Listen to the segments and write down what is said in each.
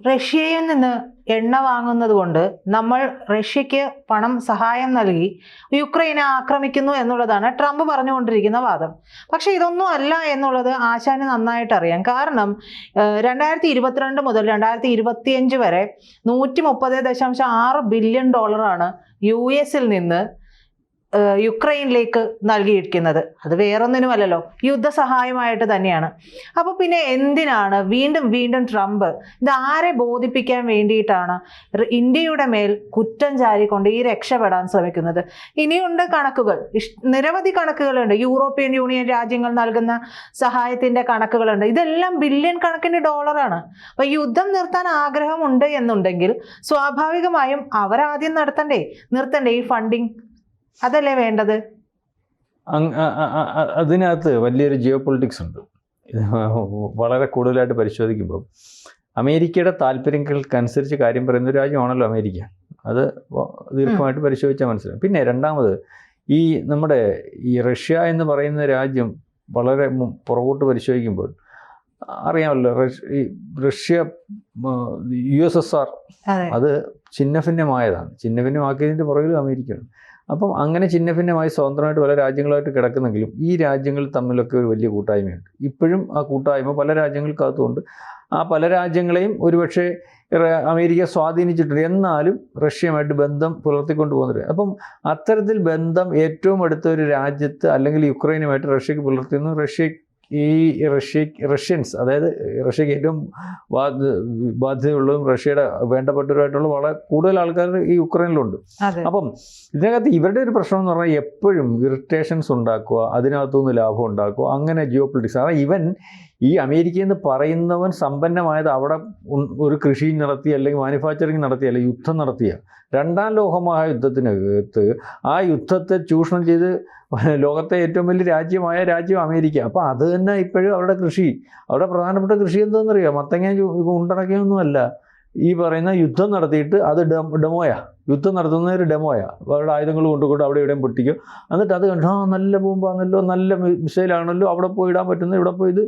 റഷ്യയിൽ നിന്ന് എണ്ണ വാങ്ങുന്നത് കൊണ്ട് നമ്മൾ റഷ്യക്ക് പണം സഹായം നൽകി യുക്രൈനെ ആക്രമിക്കുന്നു എന്നുള്ളതാണ് ട്രംപ് പറഞ്ഞുകൊണ്ടിരിക്കുന്ന വാദം. പക്ഷെ ഇതൊന്നും അല്ല എന്നുള്ളത് ആശാന് നന്നായിട്ട് അറിയാം. കാരണം രണ്ടായിരത്തി ഇരുപത്തിരണ്ട് മുതൽ രണ്ടായിരത്തി ഇരുപത്തിയഞ്ച് വരെ നൂറ്റി മുപ്പത് ദശാംശം ആറ് ബില്യൺ ഡോളറാണ് യു എസിൽ നിന്ന് യുക്രൈനിലേക്ക് നൽകിയിരിക്കുന്നത്. അത് വേറൊന്നിനുമല്ലല്ലോ. യുദ്ധസഹായമായിട്ട് തന്നെയാണ്. അപ്പോൾ പിന്നെ എന്തിനാണ് വീണ്ടും വീണ്ടും ട്രംപ് ഇത് ആരെ ബോധിപ്പിക്കാൻ വേണ്ടിയിട്ടാണ് ഇന്ത്യയുടെ മേൽ കുറ്റം ചാരിക്കൊണ്ട് ഈ രക്ഷപ്പെടാൻ ശ്രമിക്കുന്നത്? ഇനിയുണ്ട് കണക്കുകൾ. നിരവധി കണക്കുകളുണ്ട്. യൂറോപ്യൻ യൂണിയൻ രാജ്യങ്ങൾ നൽകുന്ന സഹായത്തിന്റെ കണക്കുകളുണ്ട്. ഇതെല്ലാം ബില്യൺ കണക്കിന് ഡോളറാണ്. അപ്പോൾ യുദ്ധം നിർത്താൻ ആഗ്രഹമുണ്ട് എന്നുണ്ടെങ്കിൽ സ്വാഭാവികമായും അവരാദ്യം നടത്തണ്ടേ. നിർത്തണ്ടേ ഈ ഫണ്ടിങ് അതല്ലേ വേണ്ടത്? അതിനകത്ത് വലിയൊരു ജിയോ പൊളിറ്റിക്സ് ഉണ്ട് വളരെ കൂടുതലായിട്ട് പരിശോധിക്കുമ്പോൾ അമേരിക്കയുടെ താല്പര്യങ്ങൾക്കനുസരിച്ച് കാര്യം പറയുന്ന ഒരു രാജ്യമാണല്ലോ അമേരിക്ക. അത് ദീർഘമായിട്ട് പരിശോധിച്ചാൽ മനസ്സിലാവും. പിന്നെ രണ്ടാമത് ഈ നമ്മുടെ ഈ റഷ്യ എന്ന് പറയുന്ന രാജ്യം വളരെ പുറകോട്ട് പരിശോധിക്കുമ്പോൾ അറിയാമല്ലോ റഷ്യ ഈ Russia U S S R അതെ. ചിഹ്നഭിന്നമായതാണ്. ചിഹ്നഭിന്നമാക്കിയതിന്റെ പുറകിലും അമേരിക്കയാണ് അപ്പം അങ്ങനെ ചിഹ്നഭിന്നമായി സ്വതന്ത്രമായിട്ട് പല രാജ്യങ്ങളായിട്ട് കിടക്കുന്നെങ്കിലും ഈ രാജ്യങ്ങൾ തമ്മിലൊക്കെ ഒരു വലിയ കൂട്ടായ്മയുണ്ട്. ഇപ്പോഴും ആ കൂട്ടായ്മ പല രാജ്യങ്ങൾക്കകത്തുകൊണ്ട് ആ പല രാജ്യങ്ങളെയും ഒരുപക്ഷെ അമേരിക്ക സ്വാധീനിച്ചിട്ടുണ്ട്. എന്നാലും റഷ്യയുമായിട്ട് ബന്ധം പുലർത്തിക്കൊണ്ട് പോകുന്നുണ്ട് അപ്പം അത്തരത്തിൽ ബന്ധം ഏറ്റവും അടുത്ത ഒരു രാജ്യത്ത് അല്ലെങ്കിൽ യുക്രൈനുമായിട്ട് റഷ്യക്ക് പുലർത്തുന്നു റഷ്യ ഈ റഷ്യ റഷ്യൻസ് അതായത് റഷ്യക്ക് ഏറ്റവും ബാധ്യതയുള്ളതും റഷ്യയുടെ വേണ്ടപ്പെട്ടവരുമായിട്ടുള്ള വളരെ കൂടുതൽ ആൾക്കാർ ഈ യുക്രൈനിലുണ്ട്. അപ്പം ഇതിനകത്ത് ഇവരുടെ ഒരു പ്രശ്നം എന്ന് പറഞ്ഞാൽ എപ്പോഴും ഇറിറ്റേഷൻസ് ഉണ്ടാക്കുക അതിനകത്തുനിന്ന് ലാഭം ഉണ്ടാക്കുക അങ്ങനെ ജിയോ പൊളിറ്റിക്സ് അതായത് ഇവൻ ഈ അമേരിക്ക എന്ന് പറയുന്നവൻ സമ്പന്നമായത് അവിടെ ഒരു കൃഷി നടത്തി അല്ലെങ്കിൽ മാനുഫാക്ചറിങ് നടത്തി അല്ലെങ്കിൽ യുദ്ധം നടത്തിയ രണ്ടാം ലോകമഹായുദ്ധത്തിനകത്ത് ആ യുദ്ധത്തെ ചൂഷണം ചെയ്ത് ലോകത്തെ ഏറ്റവും വലിയ രാജ്യമായ രാജ്യം അമേരിക്ക. അപ്പോൾ അത് തന്നെ ഇപ്പോഴും അവരുടെ കൃഷി. അവരുടെ പ്രധാനപ്പെട്ട കൃഷി എന്താണെന്നറിയാം മത്തങ്ങ ഉണ്ടടക്കിയൊന്നുമല്ല. ഈ പറയുന്ന യുദ്ധം നടത്തിയിട്ട് അത് ഡെമോയാ. യുദ്ധം നടത്തുന്ന ഒരു ഡെമോയാ. അവരുടെ ആയുധങ്ങൾ കൊണ്ടുകൊണ്ട് അവിടെ ഇവിടെയും പൊട്ടിക്കും. എന്നിട്ട് അത് കണ്ടോ നല്ല ബോംബാണല്ലോ നല്ല മിസൈലാണല്ലോ അവിടെ പോയി ഇടാൻ പറ്റുന്ന ഇവിടെ പോയി ഇത്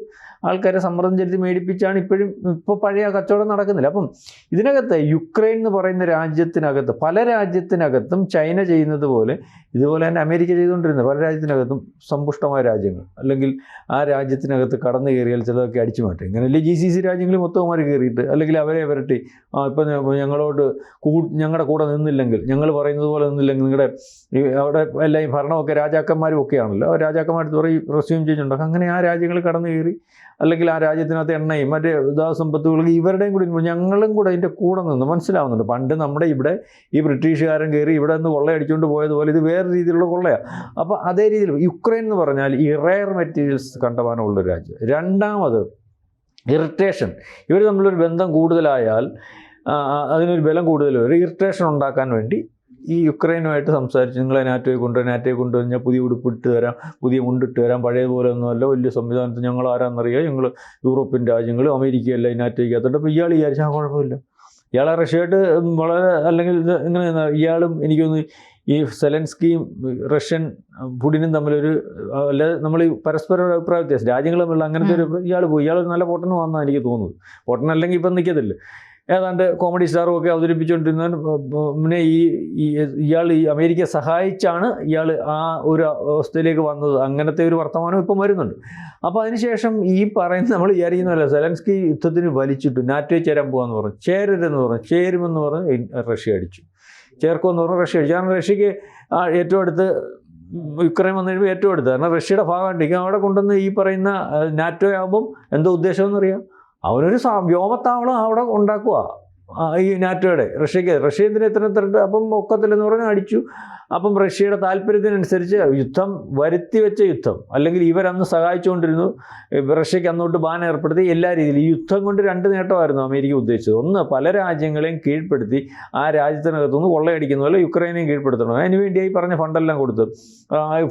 ആൾക്കാരെ സമ്മർദ്ദം ചെലുത്തി മേടിപ്പിച്ചാണ് ഇപ്പോഴും ഇപ്പോൾ പഴയ കച്ചവടം നടക്കുന്നില്ല. അപ്പം ഇതിനകത്ത് യുക്രൈൻ എന്ന് പറയുന്ന രാജ്യത്തിനകത്ത് പല രാജ്യത്തിനകത്തും ചൈന ചെയ്യുന്നത് പോലെ ഇതുപോലെ തന്നെ അമേരിക്ക ചെയ്തുകൊണ്ടിരുന്നത് പല രാജ്യത്തിനകത്തും സമ്പുഷ്ടമായ രാജ്യങ്ങൾ. അല്ലെങ്കിൽ ആ രാജ്യത്തിനകത്ത് കടന്നു കയറിയാൽ ചിലതൊക്കെ അടിച്ചു മാറ്റും. ഇങ്ങനെയല്ലേ ജി സി സി രാജ്യങ്ങൾ മൊത്തവുമാർ കയറിയിട്ട് അല്ലെങ്കിൽ അവരെ വരട്ടി ഇപ്പം ഞങ്ങളോട് കൂ ഞങ്ങളുടെ കൂടെ നിന്നില്ലെങ്കിൽ ഞങ്ങൾ പറയുന്നത് പോലെ നിന്നില്ലെങ്കിൽ നിങ്ങളുടെ അവിടെ എല്ലാം ഈ ഭരണമൊക്കെ രാജാക്കന്മാരും ഒക്കെയാണല്ലോ. രാജാക്കന്മാർ പറയും റെസ്യൂം ചെയ്യുന്നുണ്ടോ അങ്ങനെ ആ രാജ്യങ്ങൾ കടന്നു കയറി അല്ലെങ്കിൽ ആ രാജ്യത്തിനകത്ത് എണ്ണയും മറ്റേ സമ്പത്തുകളും ഇവരുടെയും കൂടി ഞങ്ങളും കൂടെ അതിന്റെ കൂടെ നിന്ന് മനസ്സിലാവുന്നുണ്ട്. പണ്ട് നമ്മുടെ ഇവിടെ ഈ ബ്രിട്ടീഷുകാരൻ കയറി ഇവിടെ നിന്ന് കൊള്ളയടിച്ചുകൊണ്ട് പോയതുപോലെ ഇത് വേറെ രീതിയിലുള്ള കൊള്ളയാണ് അപ്പോൾ അതേ രീതിയിൽ യുക്രൈൻ എന്ന് പറഞ്ഞാൽ ഈ റെയർ മെറ്റീരിയൽസ് കണ്ടവാനുള്ള ഒരു രാജ്യം. രണ്ടാമത് ഇറിറ്റേഷൻ ഇവർ തമ്മിലൊരു ബന്ധം കൂടുതലായാൽ അതിനൊരു ബലം കൂടുതൽ ഒരു ഇറിറ്റേഷൻ ഉണ്ടാക്കാൻ വേണ്ടി ഈ യുക്രൈനുമായിട്ട് സംസാരിച്ച് നിങ്ങളെ നാറ്റോയെ കൊണ്ടുവരാം നാറ്റോയെ കൊണ്ടുവന്നാൽ പുതിയ ഉടുപ്പിട്ട് തരാം പുതിയ മുണ്ടിട്ട് തരാം പഴയതുപോലെ ഒന്നുമല്ല വലിയ സംവിധാനത്തിൽ ഞങ്ങൾ ആരാന്നറിയാം ഞങ്ങൾ യൂറോപ്യൻ രാജ്യങ്ങൾ അമേരിക്കയല്ല ഈ നാറ്റോയ്ക്കകത്തോട്ട്. അപ്പോൾ ഇയാൾ വിചാരിച്ചാൽ കുഴപ്പമില്ല. ഇയാളെ റഷ്യയായിട്ട് വളരെ അല്ലെങ്കിൽ ഇങ്ങനെ ഇയാളും എനിക്കൊന്ന് ഈ സെലൻസ്കിയും റഷ്യൻ പുടിനും തമ്മിലൊരു അല്ലാതെ നമ്മൾ ഈ പരസ്പര അഭിപ്രായ വ്യത്യാസം രാജ്യങ്ങൾ തമ്മിലുള്ള അങ്ങനത്തെ ഒരു ഇയാൾ പോയി ഇയാൾ നല്ല പൊട്ടൻ വന്നാണ് എനിക്ക് തോന്നുന്നത്. പൊട്ടൻ അല്ലെങ്കിൽ ഇപ്പം നിൽക്കത്തില്ല ഏതാണ്ട് കോമഡി സ്റ്റാറും ഒക്കെ അവതരിപ്പിച്ചുകൊണ്ടിരുന്ന പിന്നെ ഈ ഇയാൾ ഈ അമേരിക്ക സഹായിച്ചാണ് ഇയാൾ ആ ഒരു അവസ്ഥയിലേക്ക് വന്നത്. അങ്ങനത്തെ ഒരു വർത്തമാനം ഇപ്പം വരുന്നുണ്ട്. അപ്പോൾ അതിനുശേഷം ഈ പറയുന്ന നമ്മൾ വിചാരിക്കുന്നതല്ല സെലൻസ്കി യുദ്ധത്തിന് വലിച്ചിട്ടു നാറ്റോ ചേരാൻ പോകാന്ന് പറഞ്ഞു. ചേരരുതെന്ന് പറഞ്ഞു. ചേരുമെന്ന് പറഞ്ഞ് റഷ്യ അടിച്ചു. ചേർക്കുമെന്ന് പറഞ്ഞു റഷ്യ അടിച്ചു. കാരണം റഷ്യക്ക് ഏറ്റവും അടുത്ത് യുക്രൈൻ വന്നു കഴിയുമ്പോൾ ഏറ്റവും അടുത്ത്. കാരണം റഷ്യയുടെ ഭാഗമായിട്ട് അവിടെ കൊണ്ടുവന്ന് ഈ പറയുന്ന നാറ്റോ ആകുമ്പം എന്തോ ഉദ്ദേശമെന്ന് അറിയാം അവനൊരു വ്യോമത്താവളം അവിടെ ഉണ്ടാക്കുക ഈ നാറ്റോയുടെ റഷ്യക്ക്. റഷ്യ എന്തിനാ ഇത്ര അപ്പം ഒക്കത്തില്ലെന്ന് പറഞ്ഞ് അടിച്ചു. അപ്പം റഷ്യയുടെ താല്പര്യത്തിനനുസരിച്ച് യുദ്ധം വരുത്തി വെച്ച യുദ്ധം അല്ലെങ്കിൽ ഇവരന്ന് സഹായിച്ചുകൊണ്ടിരുന്നു റഷ്യക്ക് അന്നോട്ട് ബാൻ ഏർപ്പെടുത്തി എല്ലാ രീതിയിലും. ഈ യുദ്ധം കൊണ്ട് രണ്ട് നേട്ടമായിരുന്നു അമേരിക്ക ഉദ്ദേശിച്ചത്. ഒന്ന് പല രാജ്യങ്ങളെയും കീഴ്പ്പെടുത്തി ആ രാജ്യത്തിനകത്തുനിന്ന് കൊള്ളയടിക്കുന്ന പോലെ യുക്രൈനെയും കീഴ്പ്പെടുത്തണം. അതിനുവേണ്ടിയായി പറഞ്ഞ ഫണ്ടെല്ലാം കൊടുത്തു.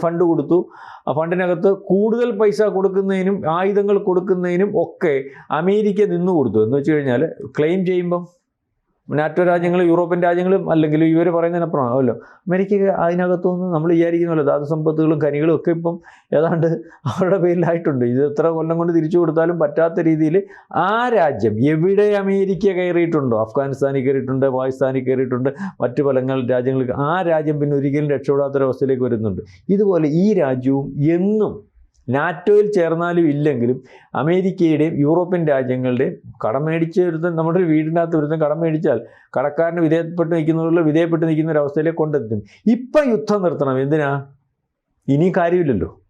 ഫണ്ട് കൊടുത്തു. ആ ഫണ്ടിനകത്ത് കൂടുതൽ പൈസ കൊടുക്കുന്നതിനും ആയുധങ്ങൾ കൊടുക്കുന്നതിനും ഒക്കെ അമേരിക്ക നിന്നു കൊടുത്തു എന്ന് വെച്ച് കഴിഞ്ഞാൽ ക്ലെയിം ചെയ്യുമ്പം നാറ്റോ രാജ്യങ്ങളും യൂറോപ്യൻ രാജ്യങ്ങളും അല്ലെങ്കിൽ ഇവർ പറയുന്നതിനപ്പുറമാണല്ലോ അമേരിക്ക അതിനകത്തുനിന്ന് നമ്മൾ വിചാരിക്കുന്നല്ലോ ധാതു സമ്പത്തുകളും ഖനികളും ഒക്കെ ഇപ്പം ഏതാണ്ട് അവരുടെ പേരിലായിട്ടുണ്ട്. ഇത് എത്ര കൊല്ലം കൊണ്ട് തിരിച്ചു കൊടുത്താലും പറ്റാത്ത രീതിയിൽ ആ രാജ്യം എവിടെ അമേരിക്ക കയറിയിട്ടുണ്ടോ? അഫ്ഗാനിസ്ഥാനിൽ കയറിയിട്ടുണ്ട് പാകിസ്ഥാനിൽ കയറിയിട്ടുണ്ട് മറ്റു പല രാജ്യങ്ങൾക്ക് ആ രാജ്യം പിന്നെ ഒരിക്കലും രക്ഷപ്പെടാത്തൊരവസ്ഥയിലേക്ക് വരുന്നുണ്ട്. ഇതുപോലെ ഈ രാജ്യവും എന്നും നാറ്റോയിൽ ചേർന്നാലും ഇല്ലെങ്കിലും അമേരിക്കയുടെയും യൂറോപ്യൻ രാജ്യങ്ങളുടെയും കടം മേടിച്ച് ഒരുത്തൻ നമ്മുടെ ഒരു വീടിനകത്ത് ഒരുത്തൻ കടം മേടിച്ചാൽ കടക്കാരന് വിധേയപ്പെട്ട് നിൽക്കുന്നവരിൽ വിധേയപ്പെട്ട് നിൽക്കുന്ന ഒരു അവസ്ഥയിലേക്ക് കൊണ്ടെത്തും. ഇപ്പം യുദ്ധം നിർത്തണം. എന്തിനാ? ഇനിയും കാര്യമില്ലല്ലോ.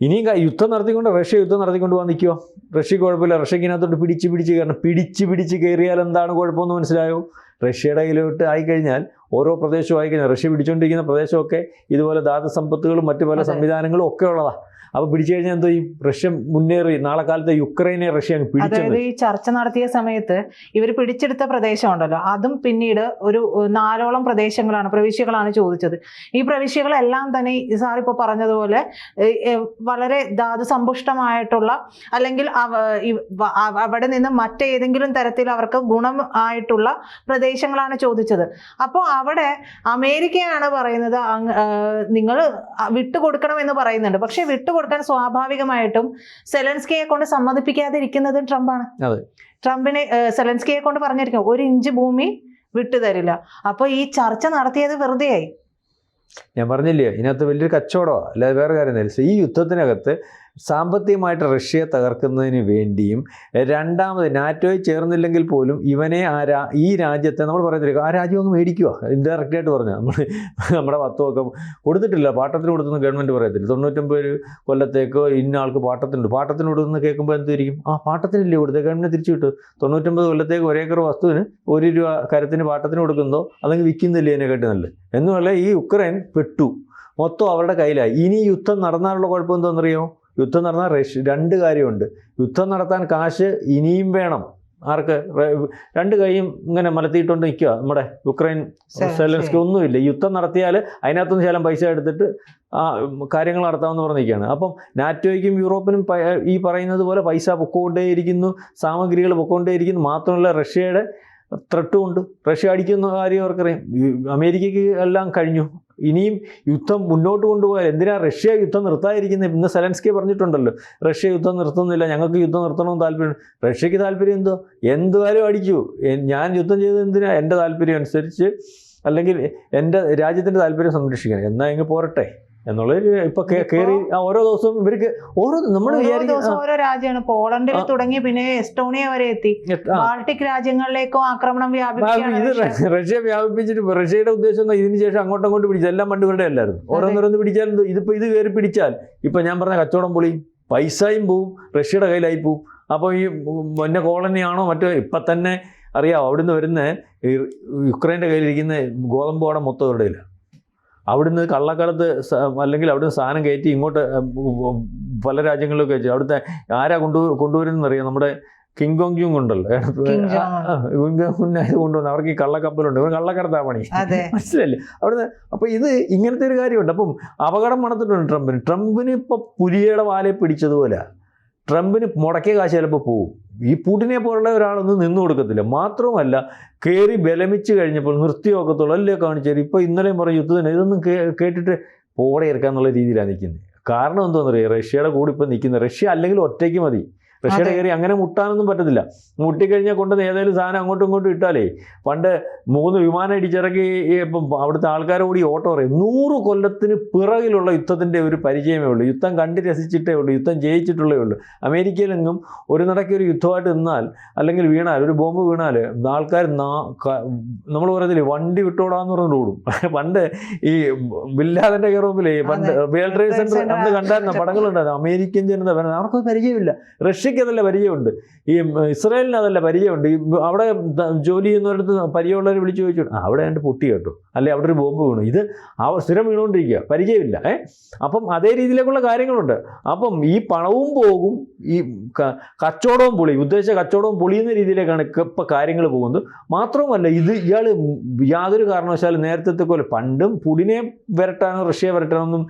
ഇനിയും യുദ്ധം നടത്തിക്കൊണ്ട് റഷ്യ യുദ്ധം നടത്തിക്കൊണ്ട് പോകാൻ നിൽക്കുമോ റഷ്യ കുഴപ്പമില്ല. റഷ്യക്കിനകത്തോട്ട് പിടിച്ച് പിടിച്ച് കയറണം. പിടിച്ച് പിടിച്ച് കയറിയാൽ എന്താണ് കുഴപ്പമെന്ന് മനസ്സിലായോ? റഷ്യയുടെ കയ്യിലോട്ട് ആയിക്കഴിഞ്ഞാൽ ഓരോ പ്രദേശവും ആയിക്കഴിഞ്ഞാൽ റഷ്യ പിടിച്ചുകൊണ്ടിരിക്കുന്ന പ്രദേശമൊക്കെ ഇതുപോലെ ധാതു സമ്പത്തുകളും മറ്റു പല. സംവിധാനങ്ങളും ഒക്കെ ഉള്ളതാ. അപ്പോൾ പിടിച്ചു കഴിഞ്ഞാൽ എന്തോ ഈ റഷ്യ മുന്നേറി നാളെ കാലത്ത് യുക്രൈനെ റഷ്യ അതായത് ഈ ചർച്ച നടത്തിയ സമയത്ത് ഇവർ പിടിച്ചെടുത്ത പ്രദേശമുണ്ടല്ലോ അതും പിന്നീട് ഒരു നാലോളം പ്രദേശങ്ങളാണ് പ്രവിശ്യകളാണ് ചോദിച്ചത്. ഈ പ്രവിശ്യകളെല്ലാം തന്നെ സാർ ഇപ്പോൾ പറഞ്ഞതുപോലെ വളരെ ധാതു സമ്പുഷ്ടമായിട്ടുള്ള അല്ലെങ്കിൽ അവിടെ നിന്ന് മറ്റേതെങ്കിലും തരത്തിൽ അവർക്ക് ഗുണം ആയിട്ടുള്ള പ്രദേശങ്ങളാണ് ചോദിച്ചത്. അപ്പോൾ അവിടെ അമേരിക്കയാണ് പറയുന്നത് നിങ്ങൾ വിട്ടുകൊടുക്കണം എന്ന് പറയുന്നുണ്ട്. പക്ഷെ വിട്ടുകൊടുക്കാൻ സ്വാഭാവികമായിട്ടും സെലൻസ്കിയെ കൊണ്ട് സമ്മതിപ്പിക്കാതിരിക്കുന്നത് ട്രംപാണ്. ട്രംപിനെ സെലൻസ്കിയെ കൊണ്ട് പറഞ്ഞിരിക്കും ഒരു ഇഞ്ച് ഭൂമി വിട്ടുതരില്ല അപ്പൊ ഈ ചർച്ച നടത്തിയത് വെറുതെയായി. ഞാൻ പറഞ്ഞില്ലേ ഇതിനകത്ത് വലിയൊരു കച്ചവടമാണ് അല്ലാതെ വേറെ കാര്യം ഈ യുദ്ധത്തിനകത്ത് സാമ്പത്തികമായിട്ട് റഷ്യയെ തകർക്കുന്നതിന് വേണ്ടിയും രണ്ടാമത് നാറ്റോയിൽ ചേർന്നില്ലെങ്കിൽ പോലും ഇവനെ ആ രാ ഈ രാജ്യത്തെ നമ്മൾ പറയുന്നില്ല ആ രാജ്യം അങ്ങ് മേടിക്കുക. ഇൻഡയറക്റ്റ് ആയിട്ട് പറഞ്ഞാൽ നമ്മൾ നമ്മുടെ പത്തുമൊക്കെ കൊടുത്തിട്ടില്ല. പാട്ടത്തിന് കൊടുത്തെന്ന് ഗവൺമെന്റ് പറയത്തില്ല. തൊണ്ണൂറ്റൊമ്പത് കൊല്ലത്തേക്ക് ഇന്ന ആൾക്ക് പാട്ടത്തിനുണ്ട്. പാട്ടത്തിന് കൊടുക്കുന്ന കേൾക്കുമ്പോൾ എന്തായിരിക്കും ആ പാട്ടത്തിനില്ലേ കൊടുത്തത് ഗവൺമെന്റ് തിരിച്ചു കിട്ടും തൊണ്ണൂറ്റൊമ്പത് കൊല്ലത്തേക്ക് ഒരേക്കർ വസ്തുവിന് ഒരു രൂപ കരത്തിന് പാട്ടത്തിന് കൊടുക്കുന്നതോ അല്ലെങ്കിൽ വിൽക്കുന്നില്ലേ അതിനെക്കാട്ടി നല്ലത്. എന്നുമല്ല ഈ ഉക്രൈൻ പെട്ടു. മൊത്തം അവരുടെ കയ്യിലായി. ഇനി യുദ്ധം നടന്നാലുള്ള കുഴപ്പം യുദ്ധം നടന്നാൽ റഷ്യ രണ്ട് കാര്യമുണ്ട്. യുദ്ധം നടത്താൻ കാശ് ഇനിയും വേണം. ആർക്ക്? രണ്ട് കൈയും ഇങ്ങനെ മലത്തിയിട്ടുണ്ട് നിൽക്കുക. നമ്മുടെ യുക്രൈൻ സെലൻസ്കി ഒന്നുമില്ല. യുദ്ധം നടത്തിയാൽ അതിനകത്തുനിന്ന് ശേലം പൈസ എടുത്തിട്ട് ആ കാര്യങ്ങൾ നടത്താമെന്ന് പറഞ്ഞിരിക്കുകയാണ്. അപ്പം നാറ്റോയ്ക്കും യൂറോപ്പിനും ഈ പറയുന്നത് പോലെ പൈസ പൊക്കോണ്ടേയിരിക്കുന്നു സാമഗ്രികൾ പൊക്കോണ്ടേയിരിക്കുന്നു. മാത്രമല്ല റഷ്യയുടെ ത്രട്ടുമുണ്ട് റഷ്യ അടിക്കുന്ന കാര്യം അവർക്കറിയാം. അമേരിക്കയ്ക്ക് എല്ലാം കഴിഞ്ഞു. ഇനിയും യുദ്ധം മുന്നോട്ട് കൊണ്ടുപോയാൽ എന്തിനാ റഷ്യ യുദ്ധം നിർത്താതിരിക്കുന്നത് ഇന്ന് സെലൻസ്കി പറഞ്ഞിട്ടുണ്ടല്ലോ. റഷ്യ യുദ്ധം നിർത്തുന്നില്ല. ഞങ്ങൾക്ക് യുദ്ധം നിർത്തണമെന്ന് താല്പര്യം. റഷ്യക്ക് താല്പര്യം എന്തോ? എന്തുവാരും അടിച്ചു ഞാൻ യുദ്ധം ചെയ്തത് എന്തിനാ? എന്റെ താല്പര്യം അനുസരിച്ച് അല്ലെങ്കിൽ എന്റെ രാജ്യത്തിന്റെ താല്പര്യം സംരക്ഷിക്കണം. എന്നാൽ ഇങ്ങ് പോരട്ടെ? എന്നുള്ളത് ഇപ്പൊ കയറി കേറി ഓരോ ദിവസവും ഇവർക്ക് ഓരോ നമ്മൾ ഓരോ രാജ്യമാണ്. പോളണ്ടിൽ തുടങ്ങി പിന്നെ എസ്റ്റോണിയ വരെ എത്തി. ബാൾട്ടിക് രാജ്യങ്ങളിലേക്കും ആക്രമണം വ്യാപിപ്പിച്ചു റഷ്യ. വ്യാപിപ്പിച്ചിട്ട് റഷ്യയുടെ ഉദ്ദേശം ഇതിനു ശേഷം അങ്ങോട്ടും അങ്ങോട്ട് പിടിച്ചു എല്ലാം പണ്ട് ഇവരുടെ അല്ലായിരുന്നു ഓരോന്നോരോന്ന് പിടിച്ചാൽ ഇതിപ്പോ ഇത് കയറി പിടിച്ചാൽ ഇപ്പൊ ഞാൻ പറഞ്ഞ കച്ചവടം പൊളി പൈസയും പോവും റഷ്യയുടെ കയ്യിലായി പോവും. അപ്പോൾ ഈ മൊന്ന കോളനിയാണോ മറ്റോ ഇപ്പൊ തന്നെ അറിയാം അവിടുന്ന് വരുന്ന യുക്രൈന്റെ കയ്യിലിരിക്കുന്ന ഗോതമ്പോടെ പാടം മൊത്തം ഇവിടെയില്ല അവിടുന്ന് കള്ളക്കടത്ത് അല്ലെങ്കിൽ അവിടുന്ന് സാധനം കയറ്റി ഇങ്ങോട്ട് പല രാജ്യങ്ങളിലൊക്കെ വെച്ചു അവിടുത്തെ ആരാ കൊണ്ടു കൊണ്ടുവരുന്നറിയാം? നമ്മുടെ കിങ് കോങ് ജുങ് ഉണ്ടല്ലോ. കിങ് കൊണ്ടുവന്ന് അവർക്ക് ഈ കള്ളക്കപ്പലുണ്ട്. ഇവർ കള്ളക്കടത്താ പണി. മനസ്സിലല്ലേ അവിടുന്ന് അപ്പൊ ഇത് ഇങ്ങനത്തെ ഒരു കാര്യമുണ്ട്. അപ്പം അപകടം മണത്തിട്ടുണ്ട് ട്രംപിന്. ട്രംപിന് ഇപ്പൊ പുലിയുടെ വാലെ പിടിച്ചതുപോലെ. ട്രംപിന് മുടക്കിയ കാശ് ചിലപ്പോൾ പോവും. ഈ പൂട്ടിനെ പോലുള്ള ഒരാളൊന്നും നിന്നു കൊടുക്കത്തില്ല. മാത്രവുമല്ല കയറി ബലമിച്ച് കഴിഞ്ഞപ്പോൾ നിർത്തിയൊക്കെ അല്ലേ കാണിച്ചാൽ ഇപ്പോൾ ഇന്നലെയും പറഞ്ഞ യുദ്ധത്തിന് ഇതൊന്നും കേട്ടിട്ട് പോടെ ഇറക്കാന്നുള്ള രീതിയിലാണ് നിൽക്കുന്നത് കാരണം എന്താണെന്നറിയാം റഷ്യയുടെ കൂടെ ഇപ്പം നിൽക്കുന്നത് റഷ്യ അല്ലെങ്കിൽ ഒറ്റയ്ക്ക് മതി. റഷ്യയുടെ അതെ. കയറി അങ്ങനെ മുട്ടാനൊന്നും പറ്റത്തില്ല. മുട്ടിക്കഴിഞ്ഞാൽ കൊണ്ടുവന്ന് ഏതെങ്കിലും സാധനം അങ്ങോട്ടും ഇങ്ങോട്ടും ഇട്ടാലേ പണ്ട് മൂന്ന് വിമാനം ഇടിച്ചിറക്കി ഇപ്പം അവിടുത്തെ ആൾക്കാരെ കൂടി ഓട്ടോ പറയും. നൂറ് കൊല്ലത്തിന് പിറകിലുള്ള യുദ്ധത്തിന്റെ ഒരു പരിചയമേ ഉള്ളൂ. യുദ്ധം കണ്ട് രസിച്ചിട്ടേ ഉള്ളൂ. യുദ്ധം ജയിച്ചിട്ടുള്ളേ ഉള്ളൂ. അമേരിക്കയിലെങ്ങും ഒരു നടക്കി ഒരു യുദ്ധമായിട്ട് നിന്നാൽ അല്ലെങ്കിൽ വീണാൽ ഒരു ബോംബ് വീണാൽ ആൾക്കാർ നമ്മൾ പറയത്തില്ലേ വണ്ടി വിട്ടോടാന്ന് പറഞ്ഞു ഓടും. പണ്ട് ഈ ബില്ലാതിന്റെ കയറുമ്പിലേ പണ്ട്. വേൾഡ് ട്രേഡ് സെന്റർ അന്ന് കണ്ടായിരുന്ന? പടങ്ങളുണ്ടായിരുന്നു അമേരിക്കൻ ജനത അവർക്കൊരു പരിചയമില്ല. പരിചയമില്ല റഷ്യക്ക് അതല്ല പരിചയമുണ്ട്. ഈ ഇസ്രായേലിന് അതല്ല പരിചയമുണ്ട്. ഈ അവിടെ ജോലി ചെയ്യുന്നവരടുത്ത് പരിചയമുള്ളവരെ വിളിച്ചു ചോദിച്ചു. അവിടെ രണ്ട് പൊട്ടി കേട്ടോ. അല്ലെ അവിടെ ഒരു ബോംബ് വീണു. ഇത് ആ സ്ഥിരം വീണുകൊണ്ടിരിക്കുക പരിചയമില്ല ഏ? അപ്പം അതേ രീതിയിലേക്കുള്ള കാര്യങ്ങളുണ്ട്. അപ്പം ഈ പണവും പോകും ഈ കച്ചവടവും പൊളി ഉദ്ദേശിച്ച കച്ചവടവും പൊളിയുന്ന രീതിയിലേക്കാണ് ഇപ്പം കാര്യങ്ങൾ പോകുന്നത്. മാത്രവുമല്ല ഇത് ഇയാൾ യാതൊരു കാരണവശാലും നേരത്തെ പോലെ പണ്ടും പുടിനെ വരട്ടാനോ റഷ്യയെ വരട്ടാനോ ഒന്നും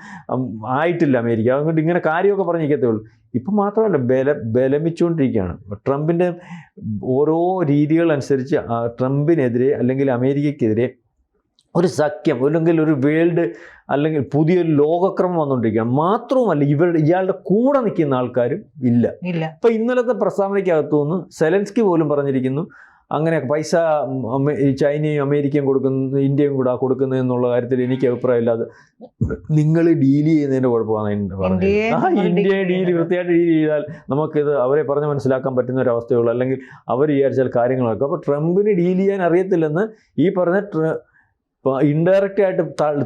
ആയിട്ടില്ല അമേരിക്ക. അതുകൊണ്ട് ഇങ്ങനെ കാര്യമൊക്കെ പറഞ്ഞിരിക്കത്തേ ഉള്ളൂ. ഇപ്പം മാത്രമല്ല ബല ബലമിച്ചുകൊണ്ടിരിക്കുകയാണ്. ട്രംപിന്റെ ഓരോ രീതികളനുസരിച്ച് ട്രംപിനെതിരെ അല്ലെങ്കിൽ അമേരിക്കയ്ക്കെതിരെ ഒരു സഖ്യം അല്ലെങ്കിൽ ഒരു വേൾഡ് അല്ലെങ്കിൽ പുതിയൊരു ലോകക്രമം വന്നുകൊണ്ടിരിക്കുകയാണ്. മാത്രവുമല്ല ഇവരുടെ ഇയാളുടെ കൂടെ നിൽക്കുന്ന ആൾക്കാരും ഇല്ല. ഇല്ല. ഇപ്പം ഇന്നലത്തെ പ്രസ്താവനയ്ക്കകത്തു നിന്ന് സെലൻസ്കി പോലും പറഞ്ഞിരിക്കുന്നു അങ്ങനെ പൈസ ചൈനയും അമേരിക്കയും കൊടുക്കുന്ന ഇന്ത്യയും കൂടെ കൊടുക്കുന്നത് എന്നുള്ള കാര്യത്തിൽ എനിക്ക് അഭിപ്രായമില്ലാതെ നിങ്ങൾ ഡീൽ ചെയ്യുന്നതിന്റെ കുഴപ്പമാണ് പറഞ്ഞത്. ഇന്ത്യയെ ആ നമ്മൾ ഇന്ത്യ ഡീൽ. വൃത്തിയായിട്ട് ഡീൽ ചെയ്താൽ നമുക്കിത് അവരെ പറഞ്ഞ് മനസ്സിലാക്കാൻ പറ്റുന്ന ഒരു അവസ്ഥയുള്ളൂ അല്ലെങ്കിൽ അവർ വിചാരിച്ചാൽ കാര്യങ്ങളൊക്കെ. അപ്പോൾ ട്രംപിന് ഡീൽ ചെയ്യാൻ അറിയത്തില്ലെന്ന് ഈ പറഞ്ഞ ഇൻഡയറക്റ്റ് ആയിട്ട്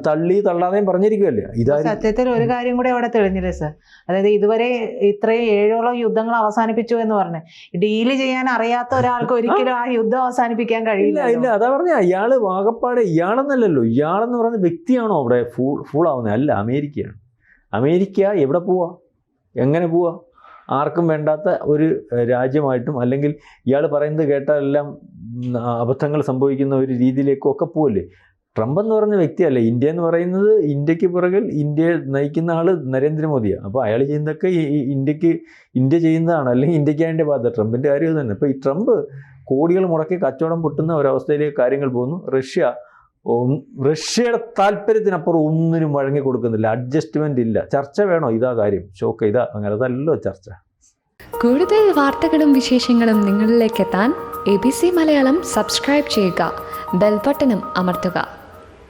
തള്ളി തള്ളാതെയും പറഞ്ഞിരിക്കുമല്ലേ ഇതായിരിക്കും സത്യത്തിൽ ഒരു കാര്യം കൂടി അവിടെ തെളിഞ്ഞില്ലേ സർ? അതായത് ഇതുവരെ ഇത്രയും ഏഴോളം യുദ്ധങ്ങൾ അവസാനിപ്പിച്ചു എന്ന് പറഞ്ഞു. ഡീൽ ചെയ്യാൻ അറിയാത്ത ഒരാൾക്ക് ഒരിക്കലും ആ യുദ്ധം അവസാനിപ്പിക്കാൻ കഴിയില്ല ഇല്ല അതാ പറഞ്ഞ ഇയാൾ വാകപ്പാട് ഇയാളെന്നല്ലല്ലോ. ഇയാളെന്ന് പറയുന്ന വ്യക്തിയാണോ അവിടെ ഫുൾ ഫൂൾ ആവുന്നത് അല്ല അമേരിക്കയാണ്. അമേരിക്ക എവിടെ പോവാ? എങ്ങനെ പോവാ? ആർക്കും വേണ്ടാത്ത ഒരു രാജ്യമായിട്ടും അല്ലെങ്കിൽ ഇയാൾ പറയുന്നത് കേട്ടാലെല്ലാം എല്ലാം അബദ്ധങ്ങൾ സംഭവിക്കുന്ന ഒരു രീതിയിലേക്കും ഒക്കെ പോവല്ലേ? ട്രംപ് എന്ന് പറഞ്ഞ വ്യക്തിയല്ല. ഇന്ത്യ എന്ന് പറയുന്നത് ഇന്ത്യയ്ക്ക് പുറകിൽ ഇന്ത്യയെ നയിക്കുന്ന ആൾ നരേന്ദ്രമോദിയാണ്. അപ്പോൾ അയാൾ ചെയ്യുന്നതൊക്കെ ഇന്ത്യയ്ക്ക് ഇന്ത്യ ചെയ്യുന്നതാണ്. അല്ലെങ്കിൽ ഇന്ത്യയ്ക്ക് അതിന്റെ ബാധ ട്രംപിന്റെ കാര്യം തന്നെ അപ്പോൾ ഈ ട്രംപ് കോടികൾ മുടക്കി കച്ചവടം പൊട്ടുന്ന ഒരവസ്ഥയിലേക്ക് കാര്യങ്ങൾ പോകുന്നു. റഷ്യ റഷ്യയുടെ താല്പര്യത്തിനപ്പുറം ഒന്നിനും വഴങ്ങി കൊടുക്കുന്നില്ല. അഡ്ജസ്റ്റ്മെന്റ് ഇല്ല. ചർച്ച വേണോ? ഇതാ കാര്യം. ഷോക്ക്. ഇതാ. അങ്ങനെ അതല്ലോ ചർച്ച. കൂടുതൽ വാർത്തകളും വിശേഷങ്ങളും നിങ്ങളിലേക്ക് എത്താൻ A B C Malayalam subscribe ചെയ്യുക. ബെൽബട്ടനും അമർത്തുക.